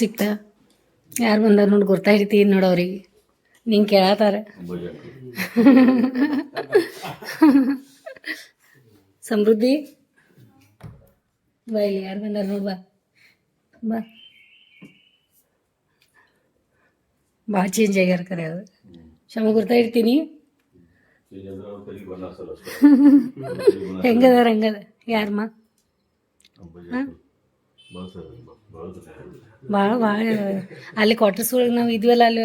ಸಿಕ್ತಾ. ಯಾರು ಬಂದ ನೋಡಿ ಗುರ್ತಾ ಹಿಡಿತೀನಿ ನೋಡು ಅವ್ರಿಗೆ ನಿಂಗೆ ಕೇಳತ್ತಾರ ಸಮೃದ್ಧಿ. ಬಾ ಇಲ್ಲಿ, ಯಾರು ಬಂದಾರ ನೋಡು ಬಾ. ಬಾ. ಭಾಳ ಚೇಂಜ್ ಆಗ್ಯಾರ ಕರೆ ಅದು ಶಮ ಗುರ್ತಾ ಇಡ್ತೀನಿ ಹೆಂಗದಾರ ಹೆಂಗದ ಯಾರಮ್ಮ ಭಾಳ ಭಾಳ ಅಲ್ಲಿ ಕ್ವಾರ್ಟರ್ಸ್ ಒಳಗೆ ನಾವು ಇದ್ವಲ್ಲ, ಅಲ್ಲಿ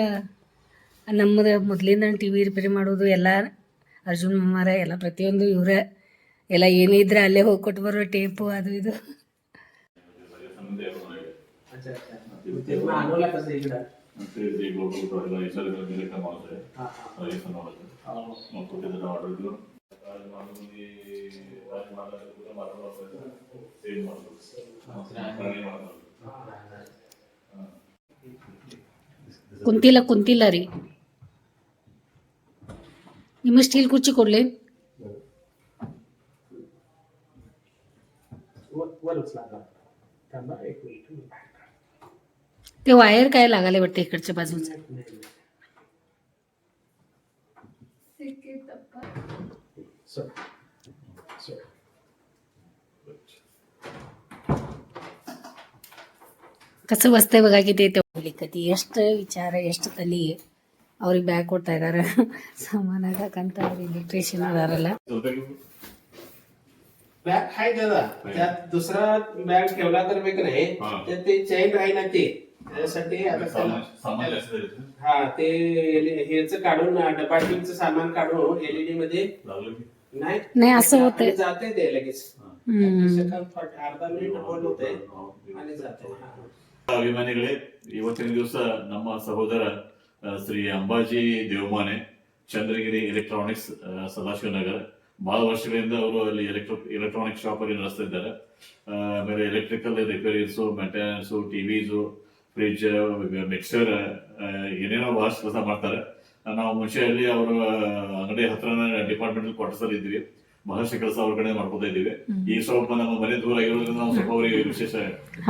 ನಮ್ಮದು ಮೊದಲಿಂದ ಟಿ ವಿ ರಿಪೇರಿ ಮಾಡೋದು ಎಲ್ಲ ಅರ್ಜುನ್ ಮಾಮಾರ, ಎಲ್ಲ ಪ್ರತಿಯೊಂದು ಇವರೇ, ಎಲ್ಲ ಏನೇ ಇದ್ರೆ ಅಲ್ಲೇ ಹೋಗಿ ಕೊಟ್ಟು ಬರೋ ಟೇಪು ಅದು ಇದು. ಮಾಡ್ತಾರೆ ಕುಂತಿಲ್ಲ ಕುಂತಿಲ್ಲ ರೀ ನಿಮ್ಮ ಸ್ಟೀಲ್ ಕುರ್ಚಿ ಕೊಡ್ಲಿ वर वरच लागला थांबा एक मिनिट ते वायर काय लागायला वाटतं इकडच्या बाजूचं सर कसं बसतंय बघा की ते तेवढी कधी ಎಷ್ಟು ವಿಚಾರ ಎಷ್ಟು ತಲಿ ಅವ್ರಿಗೆ ಬ್ಯಾಗ್ ಕೊಡ್ತಾ ಇದಾರೆ ಸಾಮಾನ್ ಹಾಕಂತ ಅವ್ರು ಇಲೆಕ್ಟ್ರಿಷಿಯನ್ ಅದಾರಲ್ಲ बॅग आहे दादा त्यात दुसरा बॅग ठेवला तर मी की नाही हा. त्यात ते चैन आहे ना ते त्यासाठी आता त्याला हा ते हेच काढून डबाटिंगचं सामान काढून एलईडी मध्ये नाही नाही, असं होतंय. आणि जाते ते लगेच हम्म. सेकंद फट- अर्धा मिनिट होल्ड होते आणि जाते हा. ಅಭಿಮಾನಿಗಳೇ, ಇವತ್ತಿನ ದಿವಸ ನಮ್ಮ ಸಹೋದರ ಶ್ರೀ ಅಂಬಾಜಿ ದೇವಮಾನೆ, ಚಂದ್ರಗಿರಿ ಎಲೆಕ್ಟ್ರಾನಿಕ್ಸ್ ಸದಾಶಿವನಗರ ಸದಾಶಿವ ನಗರ. ಬಹಳ ವರ್ಷಗಳಿಂದ ಅವರು ಅಲ್ಲಿ ಎಲೆಕ್ಟ್ರೋ ಎಲೆಕ್ಟ್ರಾನಿಕ್ ಶಾಪ್ ಅಲ್ಲಿ ನಡೆಸ್ತಾ ಇದ್ದಾರೆ. ಆಮೇಲೆ electrical repairs maintenance TVs fridge mixer ಏನೇನೋ ಬಹಳಷ್ಟು ಕೆಲಸ ಮಾಡ್ತಾರೆ. ನಾವು ಮುಂಚೆ ಅಲ್ಲಿ ಅವರ ಅಂಗಡಿ ಹತ್ರನ ಡಿಪಾರ್ಟ್ಮೆಂಟ್ ಕ್ವಾರ್ಟರ್ಸ್ ಅಲ್ಲಿ ಇದ್ವಿ. ಬಹಳಷ್ಟು ಕೆಲಸ ಅವ್ರ ಕಡೆ ಮಾಡ್ಕೊತಾ ಇದ್ದೀವಿ. ಈ ಸ್ವಲ್ಪ ನಮ್ಮ ಮನೆ ದೂರ ಇರೋದ್ರಿಂದ ನಾವು ಸ್ವಲ್ಪ ಅವರಿಗೆ ವಿಶೇಷ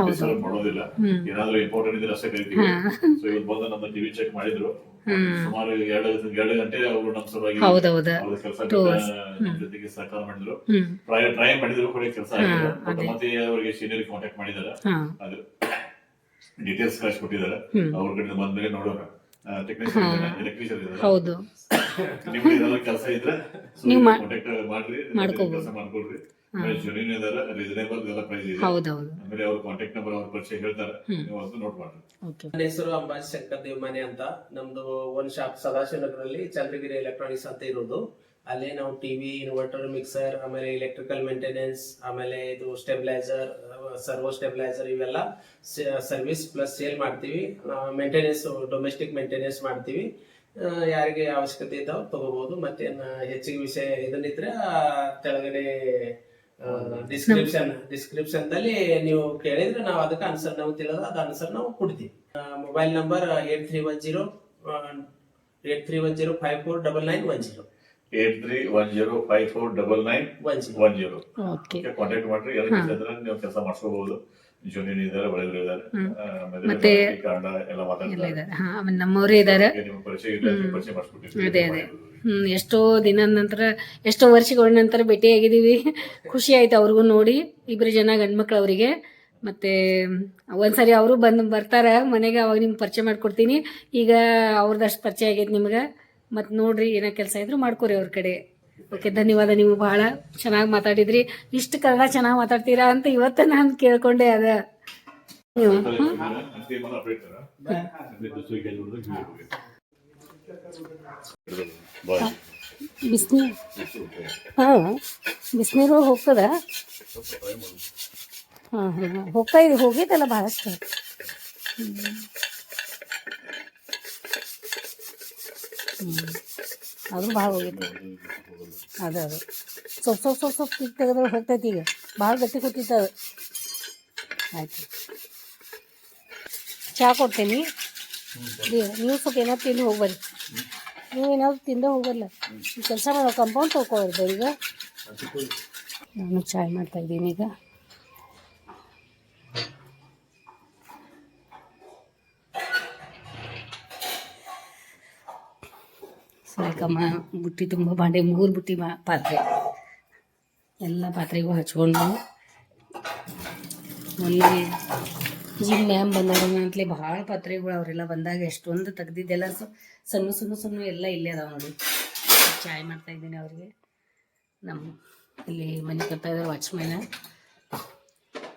ಡಿಸ್ಟರ್ಬ್ ಮಾಡೋದಿಲ್ಲ. ಏನಾದ್ರೂ ಇಂಪಾರ್ಟೆಂಟ್ ಇದ್ರೆ ಅಷ್ಟೇ ಕರಿತೀವಿ. ಸೊ ಇವತ್ತು ಬಂದು ನಮ್ಮ ಟಿವಿ ಚೆಕ್ ಮಾಡಿದ್ರು. ಸುಮಾರು ಎರಡು ಎರಡು ಗಂಟೆ ಅವರು ನಮ್ಮ ಸಲುವಾಗಿ ಅವ್ರ ಕೆಲಸ. ಜೊತೆಗೆ ಸಹಕಾರ ಮಾಡಿದ್ರು. ಪ್ರಾಯ ಟ್ರೈ ಟ್ರೈ ಮಾಡಿದ್ರು ಕೂಡ ಕೆಲಸ ಆಗಿಲ್ಲ ಹಾ, ಮತ್ತೆ ಅವರಿಗೆ ಸೀನಿಯರ್ ಕಾಂಟ್ಯಾಕ್ಟ್ ಮಾಡಿದಾರೆ ಅದು ಡೀಟೇಲ್ಸ್ ಕಳ್ಸಿ ಕೊಟ್ಟಿದ್ದಾರೆ. ಅವ್ರ ಕಡೆ ಬಂದ್ಮೇಲೆ ನೋಡೋಣ. ಹೌದು. ಕೆಲಸ ಇದ್ರೆ ನೀವು ಮಾಡ್ರಿ ಮಾಡ್ಕೊಬೋದು. ಕೆಲಸ ಮಾಡ್ಕೊಡ್ರಿ. ಹಾ. ಜೊನಿನ್ ಇದಾರೆ ರೀಸನೇಬಲ್ ಎಲ್ಲ ಪ್ರೈಸ್ ಇದೆ. ಹೌದೌದು. ಆಮೇಲೆ ಅವ್ರ ಕಾಂಟ್ಯಾಕ್ಟ್ ನಂಬರ್ ಅವ್ರ ಪರಿಚಯ ಹೇಳ್ತಾರೆ. ನೀವು ಅದನ್ನ ನೋಟ್ ಮಾಡ್ರಿ. ನನ್ನ ಹೆಸರು ಅಂಬಾಜಿ ಶಂಕರ್ ದೇವಮನೆ ಅಂತ. ನಮ್ದು ಒಂದ್ ಶಾಪ್ ಸದಾಶಿವನಗರಲ್ಲಿ ಚಂದ್ರಗಿರಿ ಎಲೆಕ್ಟ್ರಾನಿಕ್ಸ್ ಅಂತ ಇರೋದು. ಅಲ್ಲೇ ನಾವು ಟಿವಿ ಇನ್ವರ್ಟರ್ ಮಿಕ್ಸರ್ ಆಮೇಲೆ ಎಲೆಕ್ಟ್ರಿಕಲ್ ಮೇಂಟೆನೆನ್ಸ್ ಆಮೇಲೆ ಇದು ಸ್ಟೆಬಿಲೈಸರ್ ಸರ್ವೋ ಸ್ಟೆಬಿಲೈಸರ್ ಇವೆಲ್ಲ ಸರ್ವಿಸ್ ಪ್ಲಸ್ ಸೇಲ್ ಮಾಡ್ತೀವಿ. ಮೇಂಟೆನೆನ್ಸ್ ಡೊಮೆಸ್ಟಿಕ್ ಮೇಂಟೆನೆನ್ಸ್ ಮಾಡ್ತೀವಿ. ಯಾರಿಗೆ ಅವಶ್ಯಕತೆ ಇದ್ದಾವ ತಗೋಬಹುದು ಮತ್ತೆ ಹೆಚ್ಚಿಗೆ ವಿಷಯ ಇದನ್ನಿದ್ರೆ ಕೆಳಗಡೆ ಡಿಸ್ಕ್ರಿಪ್ಷನ್ ಡಿಸ್ಕ್ರಿಪ್ಷನ್ ದಲ್ಲಿ ನೀವು ಕೇಳಿದ್ರೆ ನಾವು ಅದಕ್ಕೆ ಆನ್ಸರ್ ನಾವು ತಿಳಿದ ಅದ ಆನ್ಸರ್ ನಾವು ಕೊಡ್ತೀವಿ. Mobile number eight three one zero eight three one zero five four double nine one zero eight three one zero five four double nine one zero. Okay contact ಮಾಡ್ರಿ. ಎಲ್ಲ ಇದ್ರೆ ನೀವು ಕೆಲಸ ಮಾಡ್ಸ್ಕೋಬಹುದು ಜೂನಿಯರ್ ಇದ್ದಾರೆ ಒಳಗಡೆ ಇದ್ದಾರೆ ಮತ್ತೆ ಕನ್ನಡ ಎಲ್ಲ ಮಾತಾಡ್ತಾರೆ. ನಮ್ಮವರೇ ಇದ್ದಾರೆ ನಿಮ್ಮ ಪರಿಚಯ ಇದೆ ಪರಿಚಯ ಮಾಡಿಸ್ಕೊಟ್ಟಿರ್ತೀವಿ ಅದೇ ಅದೇ. ಎಷ್ಟೋ ದಿನದ ನಂತರ ಎಷ್ಟೋ ವರ್ಷಗಳ ನಂತರ ಭೇಟಿಯಾಗಿದ್ದೀವಿ. ಖುಷಿ ಆಯ್ತು ಅವ್ರಿಗೂ ನೋಡಿ. ಇಬ್ರು ಜನ ಗಂಡ್ಮಕ್ಳು ಅವರಿಗೆ. ಮತ್ತೆ ಒಂದ್ಸರಿ ಅವರು ಬಂದು ಬರ್ತಾರ ಮನೆಗೆ ಅವಾಗ ನಿಮ್ಗೆ ಪರಿಚಯ ಮಾಡ್ಕೊಡ್ತೀನಿ. ಈಗ ಅವ್ರದಷ್ಟು ಪರಿಚಯ ಆಗೈತೆ ನಿಮ್ಗೆ. ಮತ್ತೆ ನೋಡ್ರಿ ಏನೋ ಕೆಲಸ ಇದ್ರು ಮಾಡ್ಕೊರಿ ಅವ್ರ ಕಡೆ. ಓಕೆ, ಧನ್ಯವಾದ. ನೀವು ಬಹಳ ಚೆನ್ನಾಗಿ ಮಾತಾಡಿದ್ರಿ. ಇಷ್ಟು ಕನ್ನಡ ಚೆನ್ನಾಗಿ ಮಾತಾಡ್ತೀರಾ ಅಂತ ಇವತ್ತ ನಾನು ಕೇಳ್ಕೊಂಡೆ ಅದ. ನೀವು. ಬಿಸಿನೀರು ಹಾಂ ಹೋಗ್ತದ? ಹಾಂ ಹಾಂ ಹೋಗ್ತಾ ಹೋಗೈತಲ್ಲ ಭಾಳಷ್ಟು. ಹ್ಞೂ ಆದ್ರೂ ಭಾಳ ಹೋಗಿದ್ದೆ ಅದೇ ಅದು. ಸ್ವಲ್ಪ ಸ್ವಲ್ಪ ಸ್ವಲ್ಪ ಸ್ವಲ್ಪ ಕಿಕ್ ತೆಗೆದ್ರೆ ಹೋಗ್ತೈತಿ ಈಗ. ಭಾಳ ಗಟ್ಟಿ ಕೂತಿತ್ತು ಅದು. ಆಯಿತು. ಚಹಾ ಕೊಡ್ತೀನಿ. ನೀವು ಸ್ವಲ್ಪ ಏನಾದ್ರು ತಿಂದು ಹೋಗ್ಬರ್ರಿ ನೀವು ಏನಾದ್ರು ತಿಂದೇ ಹೋಗಲ್ಲ ಕೆಲಸ ಮಾಡೋ ಕಂಪೌಂಡ್ ತೊಗೊಳ್ಬೋದು ಈಗ. ನಾನು ಚಾಯ್ ಮಾಡ್ತಾ ಇದ್ದೀನಿ ಈಗ. ಸುರೇಖಮ್ಮ ಬುಟ್ಟಿ ತುಂಬ ಬಾಂಡೆ ಮೂರು ಬುಟ್ಟಿ ಮಾ ಪಾತ್ರೆ. ಎಲ್ಲ ಪಾತ್ರೆಗೂ ಹಚ್ಕೊಂಡು ಮೊನ್ನೆ ಜಿಮ್ ಮ್ಯಾಮ್ ಬಂದವ್ರ ಅಂತಲೇ ಭಾಳ ಪಾತ್ರೆಗಳು ಅವರೆಲ್ಲ ಬಂದಾಗ ಎಷ್ಟೊಂದು ತೆಗ್ದಿದ್ದೆಲ್ಲ ಸ- ಸಣ್ಣ ಸಣ್ಣ ಸಣ್ಣ ಎಲ್ಲ ಇಲ್ಲೇ ಅದಾವ ನೋಡಿ. ಚಾಯ್ ಮಾಡ್ತಾ ಇದ್ದೀನಿ ಅವ್ರಿಗೆ. ನಮ್ಮ ಇಲ್ಲಿ ಮನೆ ಕಟ್ತಾ ಇದ್ದಾರೆ ವಾಚ್ಮ್ಯಾನ.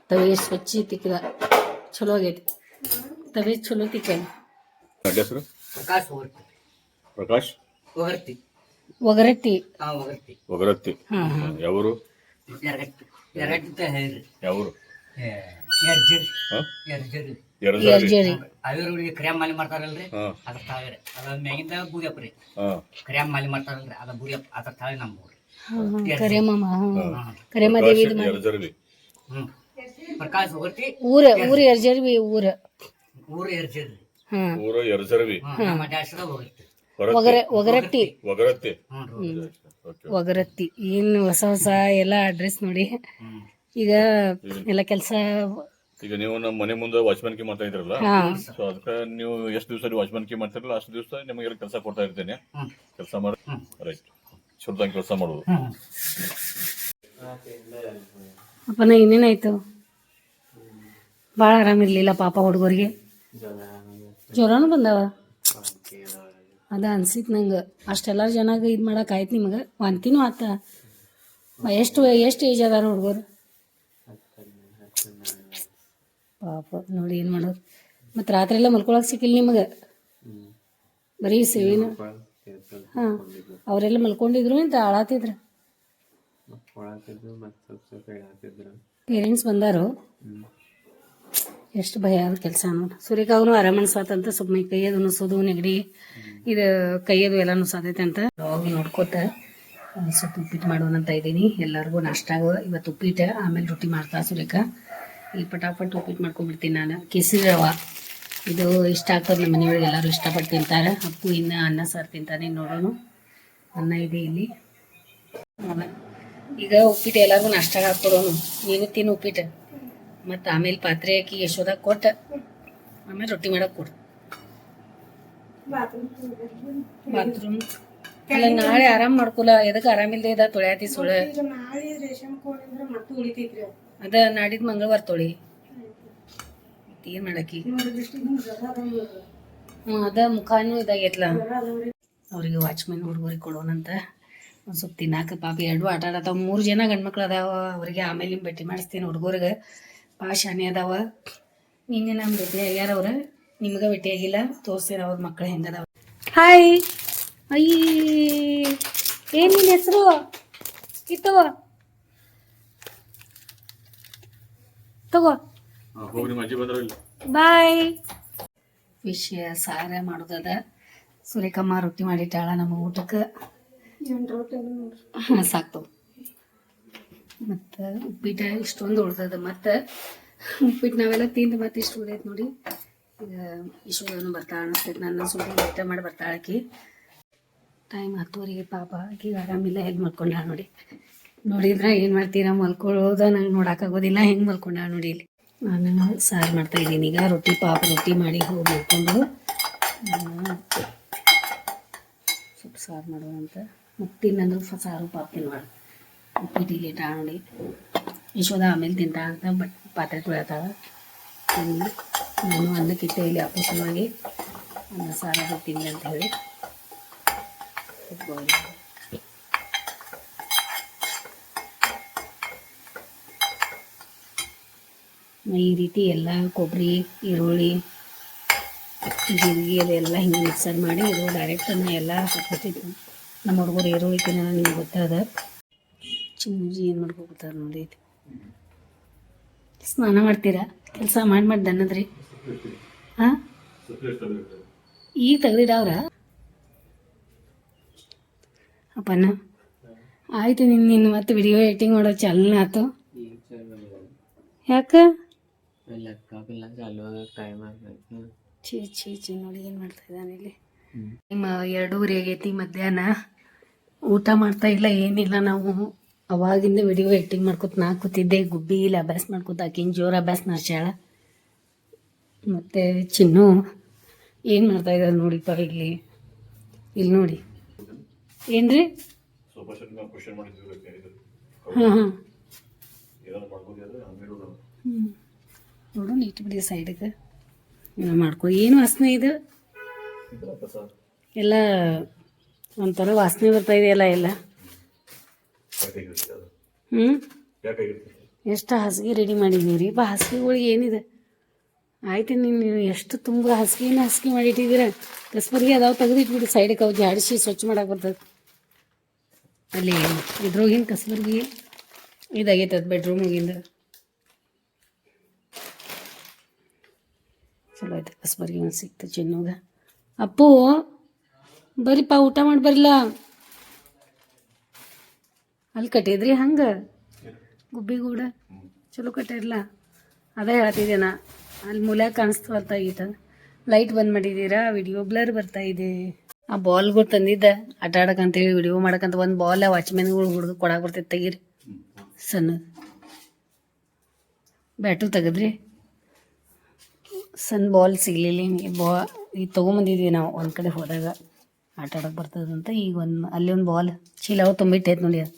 ತವೆ ಸ್ವಚ್ಛ ತಿಕ್ಕಿದ ಚಲೋ ಆಗೈತಿ. ತವೆ ಚಲೋ ತಿಕ್ಕ ಪ್ರಕಾಶ್ ಪ್ರಕಾಶ್? ಹೋಗ್ತಿ ಒಗರಟ್ಟಿ. ಹಾ ಹೋಗ್ತಿ ಒಗರತ್ತಿ ಹಾ ಹಾಂ. ಯಾವರು? ಎರಗಟ್ಟಿ. ಎರಗಟ್ಟಿ ಹೇಳ್ರಿ. ಯಾವರು? ಎರ್ಜರಿ. ಹಾಂ? ಎರ್ಜರಿ. ಎರಜಾರಿ. ಎರ್ಜರಿ. ಅವಿರುಗಳಿಗೆ ಕ್ರ್ಯಾಮ್ ಮಾಲಿ ಮಾಡ್ತಾರಲ್ರಿ? ಹಾ. ಅದ್ರ ತಾವೇರಿ. ಅದ ಮ್ಯಾಗಿಂದ ಬೂದಿಯಪ್ಪ ರೀ. ಹಾ. ಕ್ರ್ಯಾಮ್ ಮಾಲಿ ಮಾಡ್ತಾರಲ್ರಿ. ಅದ ಬೂದಿಯಪ್ಪ ಅದ್ರ ತಾವೇ ನಮ್ಮ ಊರು ಕರೆಯಮ್ಮ ಹಾ. ಕರೆಯಮ್ಮ ದೇವಿ ಇದು ಮಾಡಿ. ಎರಜಾರಿ ಹ್ಞೂ ಪ್ರಕಾಶ್ ಹೋಗ್ತಿ ಊರ ಊರ ಎರ್ಜರ್ವಿ ಊರ. ಊರು ಎರ್ಜರಿ. ಹಾಂ. ಊರ ಎರಜರವಿ ನಮ್ಮ ಡ್ಯಾಶ್ದಾಗ ಒಗರ ಒಗರಟ್ಟಿ ಒಗರತ್ತಿ. ಒಗರತ್ತಿ. ಏನು ಹೊಸ ಹೊಸ ಎಲ್ಲ ಅಡ್ರೆಸ್ ನೋಡಿ. ಈಗ ಎಲ್ಲ ಕೆಲಸ ಈಗ ನೀವು ನಮ್ಮ ಮನೆ ಮುಂದೆ ವಾಚ್ಮನ್ಕಿ ಮಾಡ್ತಾ ಇದ್ರಲ್ಲ ಸೊ ಅದಕ್ಕೆ ನೀವು ಎಷ್ಟು ದಿವಸ ವಾಚ್ಮನ್ಕಿ ಮಾಡ್ತಿರಲ್ಲ ಅಷ್ಟು ದಿವಸ ನಿಮಗೆಲ್ಲ ಕೆಲಸ ಕೊಡ್ತಾ ಇರ್ತೇನೆ. ಕೆಲಸ ಮಾಡಿ. ರೈಟ್ ಚಲೋದಂಗೆ ಕೆಲಸ ಮಾಡೋದು. ಅಪ್ಪ ಅಪ್ಪನ ಇನ್ನೇನಾಯ್ತು? ಭಾಳ ಆರಾಮಿರ್ಲಿಲ್ಲ ಪಾಪ ಹುಡುಗರಿಗೆ. ಜ್ವರನೂ ಬಂದಾವ? ಅದ ಅನ್ಸಿತ್ತು ನಂಗೆ. ಅಷ್ಟೆಲ್ಲ ಜನಾಗ ಇದು ಮಾಡಕ್ಕೆ ಆಯ್ತು ನಿಮಗೆ? ವಾಂತಿನೂ ಆತ. ಎಷ್ಟು ಎಷ್ಟು ಏಜ್ ಅದಾರ ಹುಡುಗರು? ಪಾಪ, ನೋಡಿ ಏನು ಮಾಡೋದು. ಮತ್ತು ರಾತ್ರಿ ಎಲ್ಲ ಮಲ್ಕೊಳಕ್ಕೆ ಸಿಕ್ಕಿಲ್ಲ ನಿಮಗೆ? ಬರೀ ಸೇವಿನ? ಹಾಂ, ಅವರೆಲ್ಲ ಮಲ್ಕೊಂಡಿದ್ರು ಅಂತ ಆಳಾತಿದ್ರು? ಪೇರೆಂಟ್ಸ್ ಬಂದಾರು? ಎಷ್ಟು ಭಯ ಆದ ಕೆಲಸ ನೋಡಿ ಸೂರ್ಯಕಾಗೂ ಆರಾಮ ಅನ್ಸಾತಂತ ಸುಮ್ಮನೆ ಕೈಯದು ಉಣಿಸೋದು, ನೆಗಡಿ. ಇದು ಕೈಯದು ಎಲ್ಲಾನು ಸಾಧ್ಯತೆ ಅಂತ ಹೋಗಿ ನೋಡ್ಕೋತ ಸ್ವಲ್ಪ ಉಪ್ಪಿಟ್ಟು ಮಾಡೋಣಂತ ಇದ್ದೀನಿ. ಎಲ್ಲರಿಗೂ ನಾಷ್ಟಾಗ ಇವತ್ತು ಉಪ್ಪಿಟ್ಟು, ಆಮೇಲೆ ರೊಟ್ಟಿ ಮಾಡ್ತಾ ಸುರೇಖ ಈ ಪಟಾಪಟ್ ಉಪ್ಪಿಟ್ಟು ಮಾಡ್ಕೊಂಡ್ಬಿಡ್ತೀನಿ ನಾನು. ಕೇಸರಿ ರವ. ಇದು ಇಷ್ಟ ಆಗ್ತದೆ ನಮ್ಮ ಮನೆಯೊಳಗೆ ಎಲ್ಲರೂ ಇಷ್ಟಪಟ್ಟು ತಿಂತಾರೆ. ಅಪ್ಪು ಇನ್ನು ಅನ್ನ ಸಾರು ತಿಂತಾನೆ ನೋಡೋಣ. ಅನ್ನ ಇದೆ ಇಲ್ಲಿ. ಈಗ ಉಪ್ಪಿಟ್ಟು ಎಲ್ಲರಿಗೂ ನಾಷ್ಟಾಗ ಹಾಕ್ಕೊಡೋನು ನೀನು ತಿನ್ನು ಉಪ್ಪಿಟ್ಟು. ಮತ್ತು ಆಮೇಲೆ ಪಾತ್ರೆ ಹಾಕಿ ಯಶೋದಾಗ ಕೊಟ್ಟು. ಆಮೇಲೆ ರೊಟ್ಟಿ ಮಾಡೋಕೆ ಕೊಡು. ಬಾತ್ರೂಮ್ ಅಲ್ಲ ನಾಳೆ ಆರಾಮ್ ಮಾಡ್ಕೊಲ್ಲ ಎದಕ್ಕೆ ಆರಾಮಿಲ್ದೆ ಇದ ತೊಳ್ಯಾತಿ ಸುಳ ಅದ. ನಾಡಿದ್ ಮಂಗಳವಾರ ತೊಳಿ. ಏನ್ ಮಾಡಕಿ? ಹ್ಞೂ ಅದ ಮುಖಾನು ಇದಾಗೈತ್ಲ. ಅವ್ರಿಗೆ ವಾಚ್ಮೆನ್ ಹುಡುಗರಿಗೆ ಕೊಡೋಣಂತ ಒಂದು ಸ್ವಲ್ಪ ತಿನ್ನಾಕ ಪಾಪ ಎರಡು ಆಟ ಆಡತಾವ. ಮೂರು ಜನ ಗಂಡ್ಮಕ್ಳು ಅದಾವ. ಅವರಿಗೆ ಆಮೇಲೆ ನಿಮ್ಮ ಭೇಟಿ ಮಾಡಿಸ್ತೀನಿ ಹುಡುಗರಿಗೆ. ಭಾಳ ಶಾನೆ ಅದಾವ. ನಿನ್ನೆ ನಮ್ಮ ಭೇಟಿ ಆಗ್ಯಾರ ಅವ್ರ. ನಿಮ್ಗೆ ಭೇಟಿಯಾಗಿಲ್ಲ ಆಗಿಲ್ಲ ತೋರ್ಸಿರ ಅವ್ರ ಮಕ್ಳು ಹೆಂಗದಾವ? ಹಾಯ್. ಅಯ್ಯ ಏನ್ ನಿನ್ನ ಹೆಸರು? ಇತ್ತವ ತಗೋ. ಬಾಯ್. ವಿಷಯ ಸಾರ ಮಾಡೋದದ. ಸುರೇಖಮ್ಮ ರೊಟ್ಟಿ ಮಾಡಿಟ್ಟಾಳ ನಮ್ಮ ಊಟಕ್ಕೆ. ಸಾಕ್ತವು ಸಾಕ್ತವ ಮತ್ತು ಉಪ್ಪಿಟ್ಟು ಇಷ್ಟೊಂದು ಉಳ್ದದ. ಮತ್ತು ಉಪ್ಪಿಟ್ಟು ನಾವೆಲ್ಲ ತಿಂದು ಮತ್ತೆ ಇಷ್ಟು ಉಳಿದೈತೆ ನೋಡಿ. ಈಗ ಇಷ್ಟೊಂದನ್ನು ಬರ್ತಾಳೆ ಅನಿಸ್ತೈತೆ ನನ್ನ ಸುಮ್ಮನೆ ಊಟ ಮಾಡಿ ಬರ್ತಾಳಕಿ ಟೈಮ್ ಹತ್ತುವರೆಗೆ ಪಾಪ. ಆಕಿ ಆರಾಮಿಲ್ಲ, ಹೆಂಗೆ ಮಲ್ಕೊಂಡಾಳ ನೋಡಿ. ನೋಡಿದ್ರೆ ಏನು ಮಾಡ್ತೀರಾ? ಮಲ್ಕೊಳ್ಳೋದ ನಂಗೆ ನೋಡೋಕ್ಕಾಗೋದಿಲ್ಲ ಹೆಂಗೆ ಮಲ್ಕೊಂಡಾಳ ನೋಡಿ ಇಲ್ಲಿ. ನಾನು ಸಾರು ಮಾಡ್ತಾ ಇದ್ದೀನಿ. ಈಗ ರೊಟ್ಟಿ, ಪಾಪ ರೊಟ್ಟಿ ಮಾಡಿ ಹೋಗಿ ಮಲ್ಕೊಂಡು. ನಾನು ಸ್ವಲ್ಪ ಸಾರು ಮಾಡೋಣ ಅಂತ. ಮತ್ತೆ ಇನ್ನೊಂದು ಸಾರು ಪಾಪ ತಿನ್ವಾಳ ಉಪ್ಪಿಟ್ಟು ಲೇಟ ನೋಡಿ. ಯಶೋದ ಆಮೇಲೆ ತಿಂತಾ ಅಂತ, ಬಟ್ ಪಾತ್ರೆ ತೊಳೆತಾಳ ನಾನು ಅನ್ನಕ್ಕಿಟ್ಟೆ ಇಲ್ಲಿ ಅಪೋಸವಾಗಿ ಅನ್ನ ಸಾರು ತಿಂದೆ ಅಂತ ಹೇಳಿ. ಈ ರೀತಿ ಎಲ್ಲ ಕೊಬ್ಬರಿ, ಈರುಳ್ಳಿ, ಜೀರಿಗೆ ಅದೆಲ್ಲ ಹಿಂಗೆ ಮಿಕ್ಸರ್ ಮಾಡಿ ಇದು ಡೈರೆಕ್ಟ್ ಎಲ್ಲ ಹಾಕ್ಬಿಟ್ಟಿದ್ದು ನಮ್ಮ ಹುಡುಗರು ಈರುಳ್ಳಿ ತಿನ್ನೋಣ ನಿಮ್ಗೆ ಗೊತ್ತಾದ. ಚಿಮ್ಮಜಿ ಏನು ಮಾಡ್ಕೊತಾರೆ ನೋಡಿ. ಸ್ನಾನ ಮಾಡ್ತೀರಾ? ಕೆಲಸ ಮಾಡಿ ಮಾಡಿ ದನ್ನದ್ರಿ ಹಾಂ? ಈಗ ತೆಗ್ದಿಡವ್ರ ಅಪ್ಪನ ಆಯ್ತು ನಿನ್ನ ನಿನ್ನ ಮತ್ತೆ ವಿಡಿಯೋ ಎಡಿಟಿಂಗ್ ಮಾಡೋ ಚಲನ ಆತು. ಯಾಕೆ? ಛೀ ನೋಡಿ ಏನು ಮಾಡ್ತಾ ಇದ್ದಾನೆ ಇಲ್ಲಿ. ನಿಮ್ಮ ಎರಡೂವರೆ ಆಗೈತಿ ಮಧ್ಯಾಹ್ನ. ಊಟ ಮಾಡ್ತಾ ಇಲ್ಲ ಏನಿಲ್ಲ. ನಾವು ಅವಾಗಿಂದ ವಿಡಿಯೋ ಎಡಿಟಿಂಗ್ ಮಾಡ್ಕೊತ ನಾ ಕೂತಿದ್ದೆ. ಗುಬ್ಬಿ ಇಲ್ಲಿ ಅಭ್ಯಾಸ ಮಾಡ್ಕೊತ ಆಕಿನ ಜೋರು ಅಭ್ಯಾಸ ನಡ್ಸ್ಯಾಳ ಮತ್ತು ಚಿನ್ನು ಏನು ಮಾಡ್ತಾ ಇದ್ದಾರೆ ನೋಡಿಪ್ಪ ಇಲ್ಲಿ? ಇಲ್ಲಿ ನೋಡಿ. ಏನ್ರಿ? ಹಾಂ ಹಾಂ. ನೋಡೋಣ. ನೀಟ್ ಬಿಡಿ ಸೈಡಿಗೆ ಮಾಡ್ಕೊ. ಏನು ವಾಸನೆ ಇದು? ಎಲ್ಲ ಒಂಥರ ವಾಸನೆ ಬರ್ತಾ ಇದೆಯಲ್ಲ ಎಲ್ಲ? ಹ್ಞೂ ಎಷ್ಟು ಹಾಸಿಗೆ ರೆಡಿ ಮಾಡಿದ್ದೀವಿ ರೀ ಬಾ ಹಾಸಿಗೆಗಳಿಗೆ ಏನಿದೆ? ಆಯ್ತು ನೀವು ಎಷ್ಟು ತುಂಬ ಹಾಸಿಗೆನ ಮಾಡಿ ಮಾಡಿಟ್ಟಿದ್ದೀರ? ಕಸ್ಬರ್ಗಿ ಅದಾವ ತೆಗೆದಿಟ್ಬಿಡಿ ಸೈಡಿಗೆ ಅವು ಜಾಡಿಸಿ ಸ್ವಚ್ಛ ಮಾಡಕ್ಕೆ ಬರ್ತದೆ ಅಲ್ಲಿ ಇದ್ರೋಗಿನ ಕಸ್ಬರ್ಗಿ ಇದಾಗೈತೆ ಅದು ಬೆಡ್ರೂಮ್ ಹೋಗಿಂದ ಚಲೋ ಆಯ್ತು, ಕಸ್ಬರ್ಗಿ ಒಂದು ಸಿಕ್ತು ಚಿನ್ನೋಗ ಅಪ್ಪು, ಬರೀಪ್ಪ, ಊಟ ಮಾಡಿ ಬರಲ್ಲ ಅಲ್ಲಿ ಕಟ್ಟಿದ್ರಿ ಹಂಗೆ? ಗುಬ್ಬಿಗೂಡ? ಚಲೋ ಕಟ್ಟಿರಲ್ಲ ಅದೇ ಹೇಳ್ತಿದ್ದೆ ನಾ. ಅಲ್ಲಿ ಮೂಲ ಕಾಣಿಸ್ತು ಈತ. ಲೈಟ್ ಬಂದ್ ಮಾಡಿದ್ದೀರಾ ವಿಡಿಯೋ ಬ್ಲರ್ ಬರ್ತಾ ಇದೆ. ಆ ಬಾಲ್ಗಳು ತಂದಿದ್ದ. ಆಟ ಆಡಕಂತೇಳಿ ವಿಡಿಯೋ ಮಾಡಕಂತ ಒಂದು ಬಾಲ್ ವಾಚ್ಮ್ಯಾನ್ಗಳು ಹುಡುಗ ಕೊಡಕ್ಕೆ ಬರ್ತೈತೆ ತೆಗೀರಿ. ಸಣ್ಣ. ಬ್ಯಾಟು ತೆಗದ್ರಿ. ಸಣ್ಣ ಬಾಲ್ ಸಿಗ್ಲಿಲ್ಲ ಹಿಂಗೆ ಬಾ ಈಗ ತೊಗೊಂಬಂದಿದ್ವಿ ನಾವು ಒಂದು ಕಡೆ ಹೋದಾಗ. ಆಟ ಆಡಕ್ಕೆ ಬರ್ತದಂತ ಈಗ ಒಂದು ಅಲ್ಲಿ ಒಂದು ಬಾಲ್ ಚೀಲ ತುಂಬಿಟ್ಟೈತೆ ನೋಡಿ. ಅದು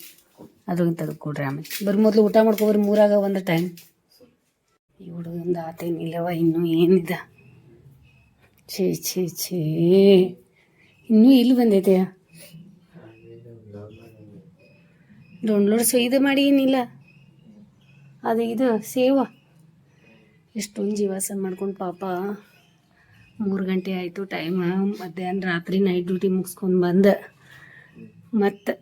ಅದ್ರೊಳಗೆ ತೆಗೆದು ಕೊಡ್ರಿ ಆಮೇಲೆ. ಬರೀ ಮೊದಲು ಊಟ ಮಾಡ್ಕೊಬರಿ ಮೂರಾಗ ಒಂದು ಟೈಮ್ ಈ ಹುಡುಗಂದು ಆತೇನಿಲ್ಲವ ಇನ್ನೂ ಏನಿದೆ? ಛೇ ಛೇ ಛೇ. ಇನ್ನೂ ಇಲ್ಲಿ ಬಂದೈತೆ? ಡೌನ್ಲೋಡ್ ಇದು ಮಾಡಿ ಏನಿಲ್ಲ. ಅದು ಇದು, ಸೇವ. ಎಷ್ಟೊಂದು ಜೀವಾಸ ಮಾಡ್ಕೊಂಡು ಪಾಪ. ಮೂರು ಗಂಟೆ ಆಯಿತು ಟೈಮ್ ಮಧ್ಯಾಹ್ನ ರಾತ್ರಿ ನೈಟ್ ಡ್ಯೂಟಿ ಮುಗಿಸ್ಕೊಂಡು ಬಂದೆ. ಮತ್ತು?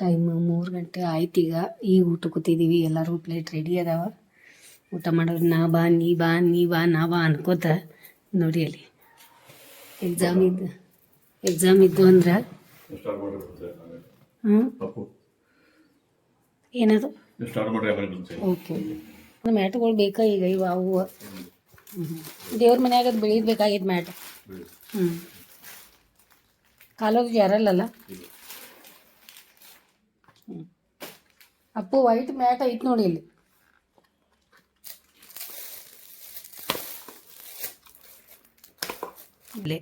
ಟೈಮ್ ಮೂರು ಗಂಟೆ ಆಯ್ತು ಈಗ. ಈಗ ಊಟ ಕೂತಿದ್ದೀವಿ ಎಲ್ಲರೂ ಪ್ಲೇಟ್ ರೆಡಿ ಅದಾವ. ಊಟ ಮಾಡೋರು ನಾ ಬಾ, ನೀ ಬಾ ನೀ ಬಾ, ನಾ ಬಾ ಅನ್ಕೋತ ನೋಡಿ ಅಲ್ಲಿ. ಎಕ್ಸಾಮ್ ಇದ್ದು ಎಕ್ಸಾಮ್ ಇದ್ದು ಅಂದ್ರೆ? ಏನದು? ಓಕೆ ಮ್ಯಾಟ್ಗಳು ಬೇಕಾ ಈಗ ಇವ ಅವು? ದೇವ್ರ ಮನ್ಯಾಗ ಅದು ಬೆಳೀದ್ ಬೇಕಾಗಿದ್ದು ಮ್ಯಾಟ್ ಹ್ಞೂ ಕಾಲೋದು ಜಾರಲ್ಲಲ್ಲ ಹ್ಞೂ ಅಪ್ಪು ವೈಟ್ ಮ್ಯಾಟ್ ಐತೆ ನೋಡಿ ಇಲ್ಲಿ. ಇಲ್ಲೇ.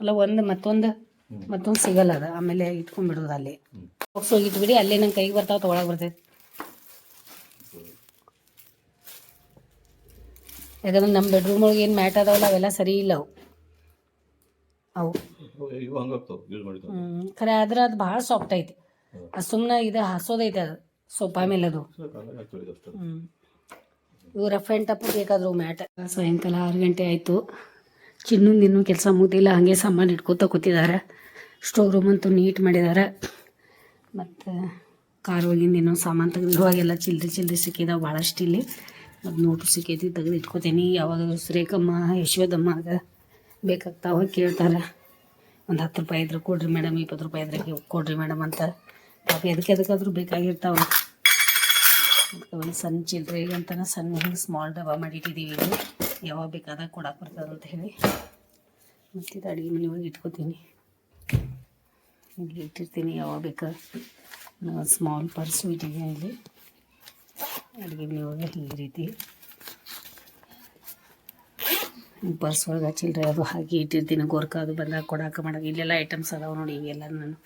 ಅಲ್ಲ ಒಂದು ಮತ್ತೊಂದು ಮತ್ತೊಂದು ಸಿಗಲ್ಲ ಅದು. ಆಮೇಲೆ ಇಟ್ಕೊಂಡ್ಬಿಡೋದು ಅಲ್ಲಿ. ಬಾಕ್ಸ್ ಹೋಗಿ ಇಟ್ಬಿಡಿ ಅಲ್ಲೇ ನಂಗೆ ಕೈಗೆ ಬರ್ತಾವ ತೊಗೊಳಗೆ ಬರ್ತೈತೆ. ಯಾಕಂದ್ರೆ ನಮ್ಮ ಬೆಡ್ರೂಮ್ ಒಳಗೆ ಏನು ಮ್ಯಾಟ್ ಅದಾವಲ್ಲ ಅವೆಲ್ಲ ಸರಿ ಇಲ್ಲ ಅವು. ಅವು. ಖರೆ ಆದ್ರೆ ಅದು ಭಾಳ ಸಾಫ್ಟ್ ಐತಿ. ಅದು ಸುಮ್ಮನೆ ಇದು ಹಾಸೋದೈತೆ ಅದು. ಸೋಫಾ ಮೇಲೆ ಅದು. ಹ್ಞೂ ಇವು ರಫ್ ಆ್ಯಂಡ್ ಟಪ್ ಬೇಕಾದ್ರು ಮ್ಯಾಟ್ ಸಾಯಂಕಾಲ ಆರು ಗಂಟೆ ಆಯಿತು. ಚಿನ್ನು ಇನ್ನೂ ಕೆಲಸ ಮುಗಿದಿಲ್ಲ ಹಾಗೆ ಸಾಮಾನು ಇಟ್ಕೋತ ಕೂತಿದ್ದಾರೆ. ಸ್ಟೋರ್ ರೂಮ್ ಅಂತೂ ನೀಟ್ ಮಾಡಿದ್ದಾರೆ. ಮತ್ತು ಕಾರ್ ಹೋಗಿಂದ ಏನೋ ಸಾಮಾನು ತೆಗೆದು ಇವಾಗೆಲ್ಲ ಚಿಲ್ಲರೆ ಚಿಲ್ಲರಿ ಸಿಕ್ಕಿದಾವೆ ಭಾಳಷ್ಟು ಇಲ್ಲಿ. ಮತ್ತು ನೋಟು ಸಿಕ್ಕೈತಿ ತೆಗೆದು ಇಟ್ಕೋತೀನಿ. ಯಾವಾಗ ಸುರೇಖಮ್ಮ ಯಶೋದಮ್ಮಾಗ ಬೇಕಾಗ್ತಾವ ಕೇಳ್ತಾರೆ. ಒಂದು ಹತ್ತು ರೂಪಾಯಿ ಇದ್ರೆ ಕೊಡ್ರಿ ಮೇಡಮ್ ಇಪ್ಪತ್ತು ರೂಪಾಯಿ ಇದ್ರೆ ಕೊಡ್ರಿ ಮೇಡಮ್ ಅಂತ. ಪಾಪ ಎದಕ್ಕೆ ಎದಕ್ಕಾದ್ರೂ ಬೇಕಾಗಿರ್ತಾವ. ಒಂದು ಸಣ್ಣ ಚಿಲ್ಲರೆ ಅಂತನ ಸಣ್ಣ ಹಿಂಗೆ ಸ್ಮಾಲ್ ಡಬ್ಬ ಮಾಡಿಟ್ಟಿದ್ದೀವಿ ಇದು ಯಾವಾಗ ಬೇಕಾದಾಗ ಕೊಡಕ್ಕೆ ಬರ್ತದೆ ಅಂತ ಹೇಳಿ. ಮತ್ತು ಅಡುಗೆ ಮನೆ ಒಳಗೆ ಇಟ್ಕೋತೀನಿ. ಇಲ್ಲಿ ಇಟ್ಟಿರ್ತೀನಿ ಯಾವಾಗ ಬೇಕಾ. ಸ್ಮಾಲ್ ಪರ್ಸು ಇಟ್ಟಿದ್ದೀನಿ ಇಲ್ಲಿ. ಅಡುಗೆ ಮನೆ ಒಳಗೆ ಈ ರೀತಿ. ಪರ್ಸ್ ಒಳಗೆ ಚಿಲ್ಲರೆ ಅದು ಹಾಕಿ ಇಟ್ಟಿರ್ತೀನಿ. ಗೋರ್ಕ ಅದು ಬಂದಾಗ ಕೊಡಕ್ಕೆ ಮಾಡೋಕೆ. ಇಲ್ಲೆಲ್ಲ ಐಟಮ್ಸ್ ಅದಾವೆ ನೋಡಿ ಇವೆಲ್ಲ ನಾನು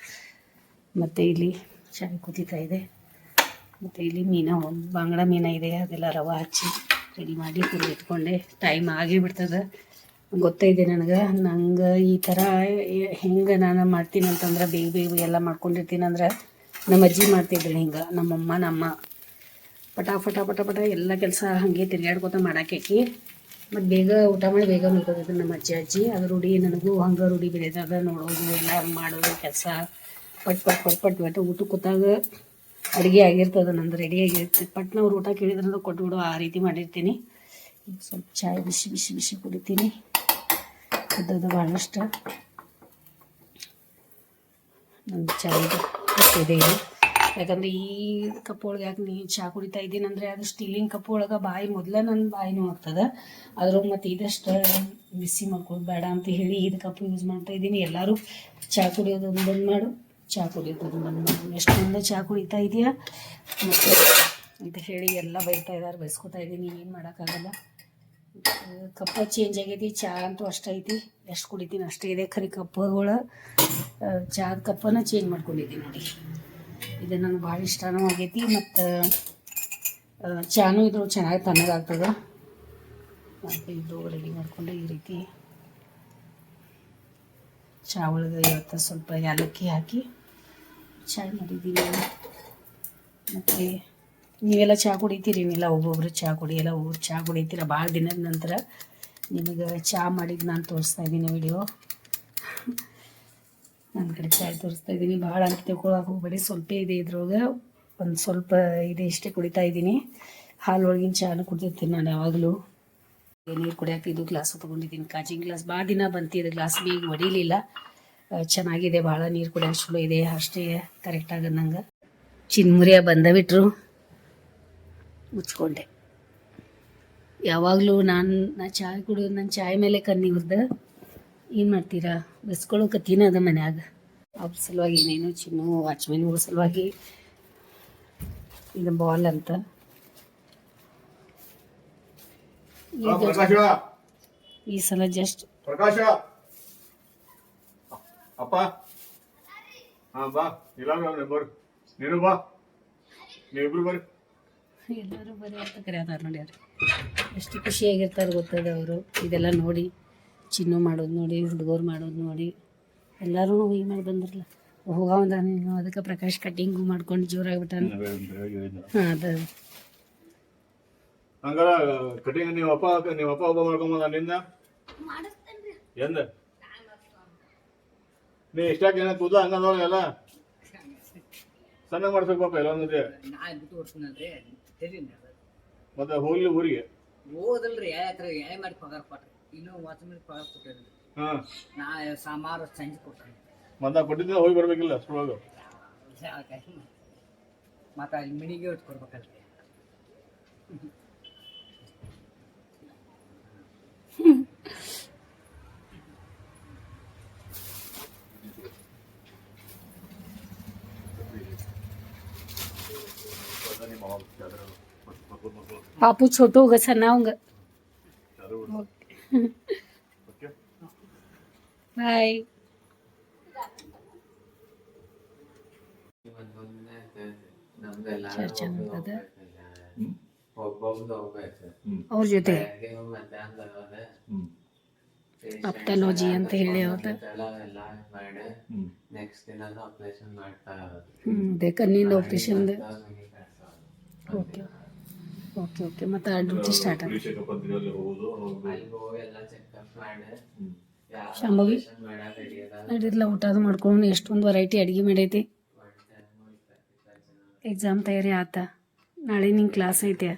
ಮತ್ತು ಇಲ್ಲಿ ಚೆನ್ನಾಗಿ ಕುದೀತಾ ಇದೆ. ಮತ್ತು ಇಲ್ಲಿ ಮೀನ, ಬಾಂಗ್ಡ ಮೀನ ಇದೆ. ಅದೆಲ್ಲ ರವ ಹಚ್ಚಿ ರೆಡಿ ಮಾಡಿ ಕುಡಿ ಇಟ್ಕೊಂಡೆ. ಟೈಮ್ ಆಗೇ ಬಿಡ್ತದೆ. ಗೊತ್ತೈದೆ ನನಗೆ. ನಂಗೆ ಈ ಥರ ಹೆಂಗೆ ನಾನು ಮಾಡ್ತೀನಿ ಅಂತಂದ್ರೆ ಬೇಗ ಬೇಗ ಎಲ್ಲ ಮಾಡ್ಕೊಂಡಿರ್ತೀನಿ ಅಂದ್ರೆ ನಮ್ಮ ಅಜ್ಜಿ ಮಾಡ್ತಿದ್ರು ಹಿಂಗೆ. ನಮ್ಮಮ್ಮ, ನಮ್ಮ ಪಟ ಪಟ ಪಟ ಪಟ ಎಲ್ಲ ಕೆಲಸ ಹಾಗೆ ತಿರ್ಗಾಡ್ಕೊತ ಮಾಡಾಕಿ ಮತ್ತು ಬೇಗ ಊಟ ಮಾಡಿ ಬೇಗ ಮುಗಿದ್ರು ನಮ್ಮ ಅಜ್ಜಿ ಅಜ್ಜಿ. ಅದು ರೂಢಿ ನನಗೂ ಹಂಗೆ ರೂಢಿ ಬೆಳೆದಾಗ ನೋಡೋದು ಎಲ್ಲ ಮಾಡೋದು, ಕೆಲಸ. ಪಟ್ ಪಟ್ ಪಟ್ ಪಟ್ ಒಟ್ಟು ಊಟ ಕೂತಾಗ ಅಡುಗೆ ಆಗಿರ್ತದೆ, ನಂದು ರೆಡಿ ಆಗಿರ್ತದೆ ಪಟ್ನ ಅವ್ರು ಊಟ ಕೇಳಿದ್ರೆ ಕೊಟ್ಬಿಡು, ಆ ರೀತಿ ಮಾಡಿರ್ತೀನಿ. ಈಗ ಸ್ವಲ್ಪ ಚಾಯ್ ಬಿಸಿ ಬಿಸಿ ಬಿಸಿ ಕುಡಿತೀನಿ. ಅದ್ದದು ಭಾಳಷ್ಟು ನನ್ನ ಚಾಯ್ ಇದೆ ಯಾಕಂದ್ರೆ ಈ ಕಪ್ ಒಳಗೆ ಯಾಕೆ ನೀ ಚಾ ಕುಡಿತಾ ಇದ್ದೀನಿ ಅಂದರೆ, ಅದು ಸ್ಟೀಲಿಂಗ್ ಕಪ್ ಒಳಗೆ ಬಾಯಿ ಮೊದಲ ನನ್ನ ಬಾಯಿನೂ ಆಗ್ತದೆ. ಅದ್ರೊಳಗೆ ಮತ್ತು ಇದಷ್ಟು ಬಿಸಿ ಮಾಡ್ಕೊಳ್ಬೇಡ ಬೇಡ ಅಂತ ಹೇಳಿ ಇದು ಕಪ್ ಯೂಸ್ ಮಾಡ್ತಾ ಇದ್ದೀನಿ. ಎಲ್ಲರೂ ಚಾ ಕುಡಿಯೋದು ಒಂದು ಬಂದ್ ಮಾಡು. ಚಹಾ ಕುಡಿಯೋದು ನನ್ನ ಮಗು. ಎಷ್ಟೊಂದು ಚಹಾ ಕುಡಿತಾ ಇದೆಯಾ? ಮತ್ತು ಅಂತ ಹೇಳಿ ಎಲ್ಲ ಬೈತಾ ಇದ್ದಾರೆ ಬೈಸ್ಕೊತಾ ಇದ್ದೀನಿ ಏನು ಮಾಡೋಕ್ಕಾಗಲ್ಲ. ಕಪ್ಪ ಚೇಂಜ್ ಆಗೈತಿ ಚಹಾ ಅಂತೂ ಅಷ್ಟೈತಿ ಎಷ್ಟು ಕುಡಿತೀನಿ ಅಷ್ಟೇ ಇದೆ ಖರೀ ಕಪ್ಪಗಳು. ಚಹಾದ ಕಪ್ಪನ ಚೇಂಜ್ ಮಾಡ್ಕೊಂಡಿದ್ದೀನಿ ನೋಡಿ. ಇದು ನನಗೆ ಭಾಳ ಇಷ್ಟನೂ ಆಗೈತಿ. ಮತ್ತು ಚಹಾನೂ ಇದು ಚೆನ್ನಾಗಿ ತಣ್ಣಗಾಗ್ತದೆ ಮತ್ತು ಇದು ರೆಡಿ ಮಾಡಿಕೊಂಡು ಈ ರೀತಿ. ಚಾ ಒಳಗೆ ಇವತ್ತು ಸ್ವಲ್ಪ ಏಲಕ್ಕಿ ಹಾಕಿ. ಚಾ ಮಾಡಿದ್ದೀನಿ ಮತ್ತು ನೀವೆಲ್ಲ ಚಹಾ ಕುಡಿತೀರಿ, ನೀವೆಲ್ಲ ಒಬ್ಬೊಬ್ರು ಚಹಾ ಕುಡಿಯಲ್ಲ ಒಬ್ಬೊಬ್ರು ಚಹಾ ಕುಡಿತೀರ? ಭಾಳ ದಿನದ ನಂತರ ನಿಮಗೆ ಚಹಾ ಮಾಡಿದ್ದು ನಾನು ತೋರಿಸ್ತಾ ಇದ್ದೀನಿ ವಿಡಿಯೋ. ನನ್ನ ಕಡೆ ಚಾಯ್ ತೋರಿಸ್ತಾ ಇದ್ದೀನಿ. ಭಾಳ ಅಂತ ತಿಳ್ಕೊಳಕ್ಕೆ ಹೋಗ್ಬೇಡಿ. ಸ್ವಲ್ಪ ಇದೆ ಇದ್ರೊಳಗೆ. ಒಂದು ಸ್ವಲ್ಪ ಇದೆ ಇಷ್ಟೇ ಕುಡಿತಾ ಇದ್ದೀನಿ. ಹಾಲು ಒಳಗಿನ ಚಹಾನು ಕುಡಿತಿರ್ತೀನಿ ನಾನು ಯಾವಾಗಲೂ. ನೀರು ಕುಡಿಯೋಕೆ ಇದು ಗ್ಲಾಸು ತೊಗೊಂಡಿದ್ದೀನಿ. ಕಾಜಿನ ಗ್ಲಾಸ್. ಭಾಳ ದಿನ ಬಂತು. ಇದು ಗ್ಲಾಸ್ ಬೀಗ ಹೊಡಿಲಿಲ್ಲ. ಚೆನ್ನಾಗಿದೆ ಭಾಳ ನೀರು ಕುಡಿಯೋಕೆ ಚಲೋ ಇದೆ ಅಷ್ಟೇ ಕರೆಕ್ಟಾಗಿ ನಂಗೆ ಚಿನ್ಮುರಿಯ ಬಂದ ಬಿಟ್ರು ಮುಚ್ಕೊಂಡೆ. ಯಾವಾಗಲೂ ನಾನು ನಾ ಚಾಯ್ ಕುಡಿಯೋದು ನನ್ನ ಚಾಯ್ ಮೇಲೆ ಕಣ್ಣಿವ್ರದ್ದು ಏನು ಮಾಡ್ತೀರಾ? ಬಸ್ಕೊಳ್ಳೋಕತ್ತೀನ ಅದ ಮನ್ಯಾಗ. ಅವ್ರ ಸಲುವಾಗಿ ಏನೇನು ಚಿನ್ನು ವಾಚ್ಮೆನ್ ಸಲುವಾಗಿ ಇದು ಬಾಲ್ ಅಂತ. ಈ ಸಲ ಜಸ್ಟ್ ಪ್ರಕಾಶ. ಅಪ್ಪ. ಹಾ ಬಾ. ಇಲ್ಲ ಬರ್. ನೀನು ಬಾ. ನೀವಿಬ್ರು ಬರ್ರಿ ಎಲ್ಲರೂ ಬರೀ ಅಂತ ಕರೆಯತಾರ ನೋಡಿ ಅವ್ರು. ಎಷ್ಟು ಖುಷಿಯಾಗಿರ್ತಾರೆ ಗೊತ್ತದ ಅವರು. ಇದೆಲ್ಲ ನೋಡಿ ಚಿನ್ನು ಮಾಡೋದು ನೋಡಿ ಹುಡುಗರು ಮಾಡೋದು ನೋಡಿ. ಎಲ್ಲರೂ ಈ ಮಾಡಿ ಬಂದ್ರಲ್ಲ. ಹೋಗವಂದ ನೀನು ಅದಕ್ಕೆ ಪ್ರಕಾಶ್ ಕಟ್ಟಿಂಗು ಮಾಡ್ಕೊಂಡು ಜೋರಾಗ್ಬಿಟ್ಟಾನ. ಹಾಂ ಅದು ಹಂಗಾರ ಕಟಿಂಗ್ ನೀವು ಅಪ್ಪ ನೀವು ಅಪ್ಪ ಒಬ್ಬ ಮಾಡ್ಕೊಂಬಂದ ನಿನ್ನ? ಎಂದ? ನೀ ಇಷ್ಟಾಕ ಏನ ಕೂದಲ ಹಂಗದವ ಎಲ್ಲ? ಸಣ್ಣ ಮಾಡ್ಬೇಕು ಪಾಪ ಎಲ್ಲ ಒಂದೇ ನಾ ಬಿಟ್ಟು ಓಡ್ತೀನಲ್ರಿ ಮತ್ತೆ ಹೋಗ್ಲಿ ಊರಿಗೆ. ಓದಲ್ರಿ ಯಾತ್ರ ಯಾವ ಮಾಡಿ ಪಗಾರ ಕೊಟ್ರಿ. ಇನ್ನೂ ವಾಚ್ ಮೇಲೆ ಪಗಾರ ಕೊಟ್ಟಿರಿ ಹಾ. ನಾ ಸಾಮಾರು ಸಂಜೆ ಕೊಟ್ಟಾನೆ ಮತ್ತೆ ಕೊಟ್ಟಿದ್ದ ಹೋಗಿ ಬರ್ಬೇಕಿಲ್ಲ ಅಷ್ಟ್ರೊಳಗ ಮತ್ತೆ ಅಲ್ಲಿ ಮಿಣಿಗೆ ಕೊಡ್ಬೇಕಲ್ರಿ ಪಾಪು ಛೋಟು ಹೋಗ ಸಣ್ಣ ಅವಂಗ ಬಾಯ್ ಚರ್ಚ್ ಅನ್ನೋದದ ಒಬ್ಬೊಬ್ದು ಹೋಗ್ಬೇಕು ಅವ್ರ ಜೊತೆ ಬೆಳಗ್ಗೆ ಮಧ್ಯಾಹ್ನದ ಹೋದೆ ಅಪ್ಟಲೋಜಿ ಅಂತ ಹೇಳಿ ಅವ್ರದ್ದು ಎಲ್ಲ ಮಾಡಿ ನೆಕ್ಸ್ಟ್ ದಿನ ಆಪರೇಷನ್ ಮಾಡ್ತಾ ಇರೋದು ಹ್ಞೂ ಅದೇ ಕಣ್ಣಿಂದ ಆಪ್ರೇಷನ್ ಮನೆ ಕಳ್ಸೋದು. Okay okay okay. ಮತ್ತೆ ಆ ಡ್ಯೂಟಿ ಸ್ಟಾರ್ಟ್ ಆಗ ಚೆಕಪ್ ಅಂತೇಳಿ ಹೋಗುದು ಅವಾಗ ಅಲ್ಲಿ ಹೋಗಿ ಎಲ್ಲ ಚೆಕಪ್ ಮಾಡಿ. ಶಾಂಭವಿ ನಡೀರ್ಲ ಊಟ ಅದು ಮಾಡ್ಕೊಂಡು ಎಷ್ಟೊಂದು ವೆರೈಟಿ ಅಡುಗೆ ಮಾಡೈತಿ. ಎಕ್ಸಾಮ್ ತಯಾರಿ ಆತ. ನಾಳೆ ನಿಂಗೆ ಕ್ಲಾಸ್ ಐತೆ.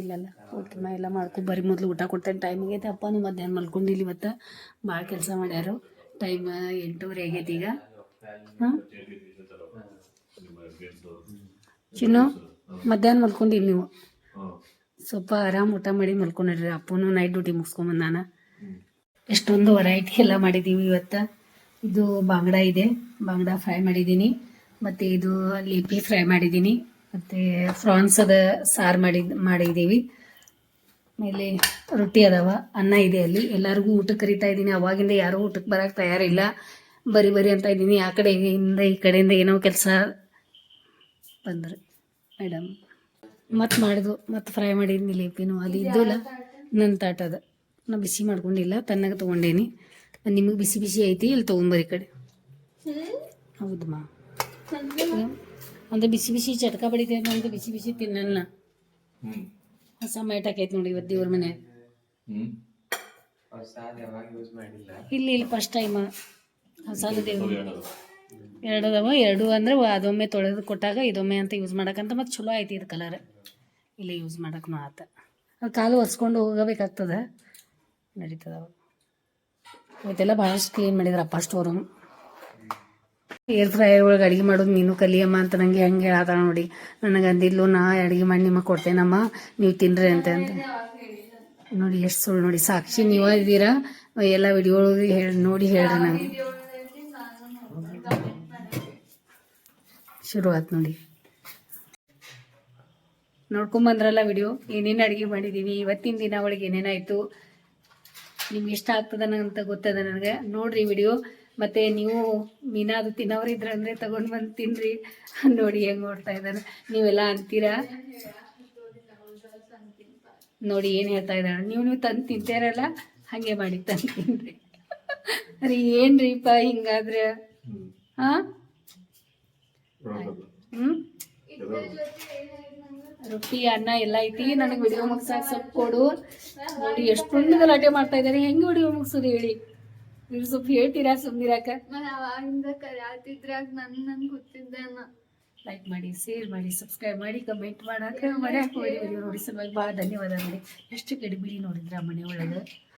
ಇಲ್ಲಲ್ಲ ಓಕೆ ಮಾ ಎಲ್ಲ ಮಾಡ್ಕೊ ಬರೀ ಮೊದಲು ಊಟ ಕೊಡ್ತೇನೆ ಟೈಮ್ ಆಗೈತೆ ಅಪ್ಪನೂ ಮಧ್ಯಾಹ್ನ ಮಲ್ಕೊಂಡಿಲ್ಲ ಇವತ್ತು. ಭಾಳ ಕೆಲಸ ಮಾಡ್ಯಾರು. ಟೈಮ್ ಎಂಟೂವರೆ ಆಗೈತಿ ಈಗ. ಹಾಂ? ಚಿನ್ನು? ಮಧ್ಯಾಹ್ನ ಮಲ್ಕೊಂಡಿವಿ ನೀವು. ಸ್ವಲ್ಪ ಆರಾಮ್ ಊಟ ಮಾಡಿ ಮಲ್ಕೊಂಡ್ರಿ. ಅಪ್ಪನು ನೈಟ್ ಡ್ಯೂಟಿ ಮುಗಿಸ್ಕೊಂಬಂದಾನ ಎಷ್ಟೊಂದು ವೆರೈಟಿ ಎಲ್ಲ ಮಾಡಿದ್ದೀವಿ ಇವತ್ತು. ಇದು ಬಾಂಗ್ಡ ಇದೆ. ಬಾಂಗ್ಡ ಫ್ರೈ ಮಾಡಿದ್ದೀನಿ ಮತ್ತು ಇದು ಲಿಪಿ ಫ್ರೈ ಮಾಡಿದ್ದೀನಿ ಮತ್ತು ಫ್ರಾನ್ಸ್ ಅದ ಸಾರು ಮಾಡಿ ಮಾಡಿದ್ದೀವಿ ಆಮೇಲೆ ರೊಟ್ಟಿ ಅದಾವ. ಅನ್ನ ಇದೆ ಅಲ್ಲಿ. ಎಲ್ಲರಿಗೂ ಊಟಕ್ಕೆ ಕರಿತಾ ಇದ್ದೀನಿ ಅವಾಗಿಂದ ಯಾರೂ ಊಟಕ್ಕೆ ಬರೋಕ್ಕೆ ತಯಾರಿಲ್ಲ. ಬರಿ ಬರಿ ಅಂತ ಇದ್ದೀನಿ ಆ ಕಡೆಯಿಂದ ಈ ಕಡೆಯಿಂದ ಏನೋ ಕೆಲಸ ಬಂದರು. ಮೇಡಮ್. ಮತ್ತೆ ಮಾಡಿದ್ವು ಮತ್ತೆ ಫ್ರೈ ಮಾಡಿದ್ನಿ ಲೇಪಿನೂ ಅದು ಇದ್ದಲ್ಲ ನನ್ನ ತಾಟ ಅದ. ನಾ ಬಿಸಿ ಮಾಡ್ಕೊಂಡಿಲ್ಲ ತನ್ನಾಗ ತಗೊಂಡೇನಿ. ನಿಮಗೆ ಬಿಸಿ ಬಿಸಿ ಐತಿ ಇಲ್ಲಿ ತೊಗೊಂಬರಿ ಕಡೆ. ಕಡೆ ಹೌದಮ್ಮ ಅಂದ್ರೆ ಬಿಸಿ ಬಿಸಿ ಚಟ್ಕ ಬಡಿತೈತೆ ಅಂದ್ರೆ ಬಿಸಿ ಬಿಸಿ ತಿನ್ನಲ್ಲ. ಹೊಸ ಮೈಟ್ ಹಾಕೈತಿ ನೋಡಿ ಇವತ್ತು ದೇವ್ರ ಮನೆ. ಇಲ್ಲಿ ಇಲ್ಲಿ ಫಸ್ಟ್ ಟೈಮ್ ಹೊಸದು ದೇವ್ರ ಎರಡು. ಅದಾವ ಎರಡು ಅಂದ್ರೆ ಅದೊಮ್ಮೆ ತೊಳೆದು ಕೊಟ್ಟಾಗ ಇದೊಮ್ಮೆ ಅಂತ ಯೂಸ್ ಮಾಡಕಂತ ಮತ್ತು ಚಲೋ ಐತಿ ಇದು ಕಲರ್ ಇಲ್ಲಿ ಯೂಸ್ ಮಾಡಕ್ಕೂ ಆತ. ಅದು ಕಾಲು ಒರೆಸ್ಕೊಂಡು ಹೋಗಬೇಕಾಗ್ತದ. ನಡೀತದ ಇವತ್ತೆಲ್ಲ ಭಾಳಷ್ಟು ಕ್ಲೀನ್ ಮಾಡಿದ್ರಪ್ಪ ಸ್ಟೋರ್ ಏರ್ ಫ್ರೈಯರ್ ಒಳಗೆ ಅಡಿಗೆ ಮಾಡೋದು ನೀನು ಕಲಿಯಮ್ಮ ಅಂತ ನನಗೆ ಹೆಂಗೆ ಹೇಳತ್ತಾಳ ನೋಡಿ. ನನಗೆ ಅಂದಿದ್ಲು, ನಾ ಅಡಿಗೆ ಮಾಡಿ ನಿಮಗೆ ಕೊಡ್ತೇನಮ್ಮ, ನೀವು ತಿನ್ರಿ ಅಂತ ಅಂತ. ನೋಡಿ ಎಷ್ಟು ಸುಳ್ಳು ನೋಡಿ. ಸಾಕ್ಷಿ ನೀವ ಇದ್ದೀರಾ? ಎಲ್ಲ ವಿಡಿಯೋ ನೋಡಿ ಹೇಳ್ರಿ ನಂಗೆ. ಶುರು ಆಯ್ತು ನೋಡಿ. ನೋಡ್ಕೊಂಬಂದ್ರಲ್ಲ ವಿಡಿಯೋ? ಏನೇನು ಅಡುಗೆ ಮಾಡಿದ್ದೀವಿ ಇವತ್ತಿನ ದಿನ ಒಳಗೆ ಏನೇನಾಯಿತು ನಿಮ್ಗೆ ಇಷ್ಟ ಆಗ್ತದನ ಅಂತ ಗೊತ್ತದ ನನಗೆ? ನೋಡ್ರಿ ವಿಡಿಯೋ. ಮತ್ತು ನೀವು ಮೀನಾದು ತಿನ್ನೋರಿದ್ರೆ ಅಂದರೆ ತಗೊಂಡು ಬಂದು ತಿನ್ರಿ. ನೋಡಿ ಹೆಂಗೆ ನೋಡ್ತಾ ಇದ್ದಾನೆ ನೀವೆಲ್ಲ ಅಂತೀರಾ? ನೋಡಿ ಏನು ಹೇಳ್ತಾ ಇದ್ದಾಳೆ ನೀವು ನೀವು ತಂದು ತಿಂತೀರಲ್ಲ ಹಾಗೆ ಮಾಡಿ ತಂದು ತಿನ್ರಿ. ಅರೆ ಏನ್ರಿಪ್ಪ ಹಿಂಗಾದ್ರೆ? ಹಾಂ ಹ್ಞೂ ರೊಟ್ಟಿ ಅನ್ನ ಎಲ್ಲ ಐತಿ. ನನಗೆ ವಿಡಿಯೋ ಮುಗ್ಸಾಕ ಸ್ವಲ್ಪ ಕೊಡು. ನೋಡಿ ಎಷ್ಟೊಂದು ಗಲಾಟೆ ಮಾಡ್ತಾ ಇದ್ದಾರೆ. ಹೆಂಗೆ ವಿಡಿಯೋ ಮುಗಿಸೋದು ಹೇಳಿ? ನೀವು ಸ್ವಲ್ಪ ಹೇಳ್ತೀರಾ ಸುಮ್ಮನಿರಾಕ ಲೈಕ್ ಮಾಡಿ ಶೇರ್ ಮಾಡಿ ಸಬ್ಸ್ಕ್ರೈಬ್ ಮಾಡಿ ಕಮೆಂಟ್ ಮಾಡಕ್ಕೆ ಮರ್ಯಾಕೆ ಹೋಗಿ ವಿಡಿಯೋ ನೋಡಿ ಸಲುವಾಗಿ. ಭಾಳ ಧನ್ಯವಾದ ನೋಡಿ. ಎಷ್ಟು ಗಡಿಬಿಡಿ ನೋಡಿದ್ರ ಮನೆ ಒಳಗೆ?